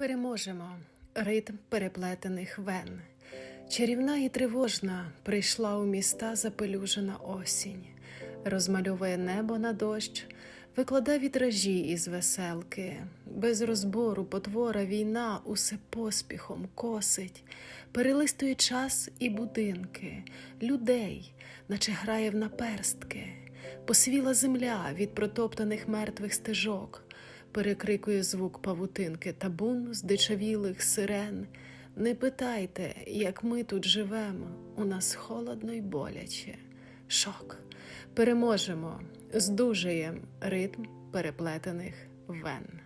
Переможемо. Ритм переплетених вен. Чарівна і тривожна прийшла у міста запелюжена осінь, розмальовує небо на дощ, викладає вітражі із веселки, без розбору потвора війна усе поспіхом косить, перелистує час і будинки, людей, наче грає в наперстки, посвіла земля від протоптаних мертвих стежок перекрикує звук павутинки табун здичавілих сирен. Не питайте, як ми тут живемо, у нас холодно й боляче. Шок. Переможемо, здужаєм ритм переплетених вен.